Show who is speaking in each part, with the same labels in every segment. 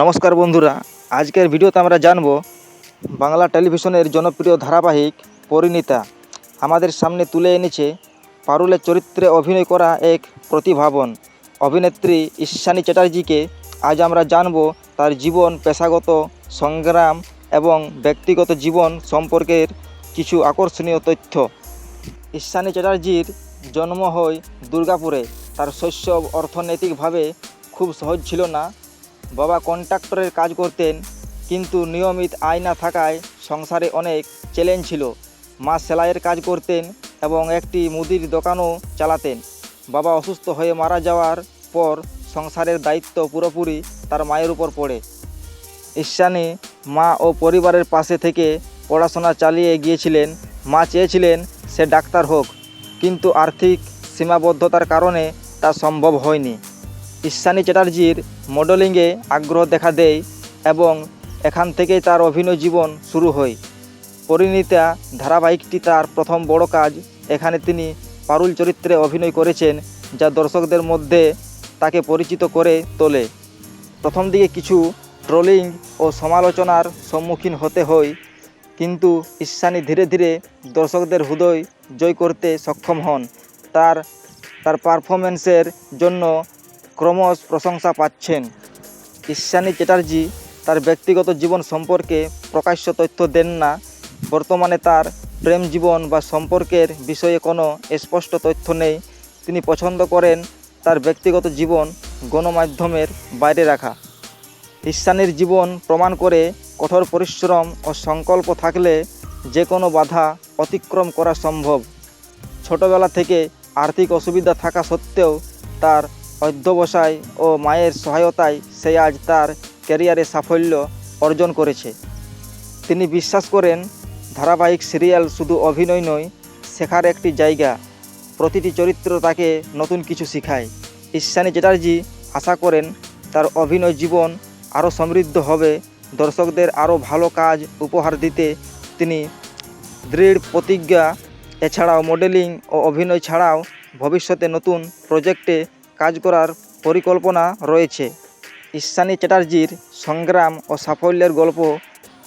Speaker 1: নমস্কার বন্ধুরা, আজকের ভিডিওতে আমরা জানব বাংলা টেলিভিশনের জনপ্রিয় ধারাবাহিক পরিণীতা। আমাদের সামনে তুলে এনেছে পারুলের চরিত্রে অভিনয় করা এক প্রতিভাবন অভিনেত্রী ঈশানী চ্যাটার্জিকে। আজ আমরা জানব তার জীবন, পেশাগত সংগ্রাম এবং ব্যক্তিগত জীবন সম্পর্কের কিছু আকর্ষণীয় তথ্য। ঈশানী চ্যাটার্জির জন্ম হয় দুর্গাপুরে। তার শৈশব অর্থনৈতিকভাবে খুব সহজ ছিল না বাবা কন্ট্রাক্টরের কাজ করতেন, কিন্তু নিয়মিত আয় না থাকায় সংসারে অনেক চ্যালেঞ্জ ছিল। মা সেলাইয়ের কাজ করতেন এবং একটি মুদির দোকানও চালাতেন। বাবা অসুস্থ হয়ে মারা যাওয়ার পর সংসারের দায়িত্ব পুরোপুরি তার মায়ের উপর পড়ে। ঈশানী মা ও পরিবারের পাশে থেকে পড়াশোনা চালিয়ে গিয়েছিলেন। মা চেয়েছিলেন সে ডাক্তার হোক, কিন্তু আর্থিক সীমাবদ্ধতার কারণে তা সম্ভব হয়নি। ঈশানী চ্যাটার্জির মডেলিংয়ে আগ্রহ দেখা দেয় এবং এখান থেকেই তার অভিনয় জীবন শুরু হয়। পরিণীতা ধারাবাহিকটি তার প্রথম বড় কাজ। এখানে তিনি পারুল চরিত্রে অভিনয় করেছেন, যা দর্শকদের মধ্যে তাকে পরিচিত করে তোলে। প্রথম দিকে কিছু ট্রোলিং ও সমালোচনার সম্মুখীন হতে হয়, কিন্তু ঈশানী ধীরে ধীরে দর্শকদের হৃদয় জয় করতে সক্ষম হন। তার তার পারফরমেন্সের জন্য ক্রমশ প্রশংসা পাচ্ছেন। ঈশানী চ্যাটার্জি তার ব্যক্তিগত জীবন সম্পর্কে প্রকাশ্য তথ্য দেন না। বর্তমানে তার প্রেম জীবন বা সম্পর্কের বিষয়ে কোনো স্পষ্ট তথ্য নেই। তিনি পছন্দ করেন তার ব্যক্তিগত জীবন গণমাধ্যমের বাইরে রাখা। ঈশানীর জীবন প্রমাণ করে কঠোর পরিশ্রম ও সংকল্প থাকলে যে কোনো বাধা অতিক্রম করা সম্ভব। ছোটবেলা থেকে আর্থিক অসুবিধা থাকা সত্ত্বেও তার অধ্যবসায় ও মায়ের সহায়তায় সে আজ তার ক্যারিয়ারে সাফল্য অর্জন করেছে। তিনি বিশ্বাস করেন, ধারাবাহিক সিরিয়াল শুধু অভিনয় নয়, শেখার একটি জায়গা। প্রতিটি চরিত্র তাকে নতুন কিছু শেখায়। ঈশানী চ্যাটার্জি আশা করেন, তার অভিনয় জীবন আরও সমৃদ্ধ হবে। দর্শকদের আরও ভালো কাজ উপহার দিতে তিনি দৃঢ় প্রতিজ্ঞা। এছাড়াও মডেলিং ও অভিনয় ছাড়াও ভবিষ্যতে নতুন প্রজেক্টে কাজ করার পরিকল্পনা রয়েছে। ঈশানী চ্যাটার্জির সংগ্রাম ও সাফল্যের গল্প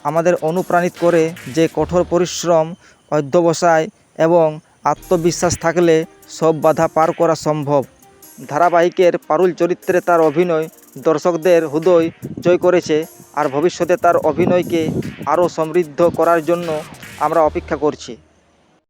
Speaker 1: আমাদের অনুপ্রাণিত করে যে কঠোর পরিশ্রম, অধ্যবসায় এবং আত্মবিশ্বাস থাকলে সব বাধা পার করা সম্ভব। ধারাবাহিকের পারুল চরিত্রে তার অভিনয় দর্শকদের হৃদয় জয় করেছে আর ভবিষ্যতে তার অভিনয়কে আরও সমৃদ্ধ করার জন্য আমরা অপেক্ষা করছি।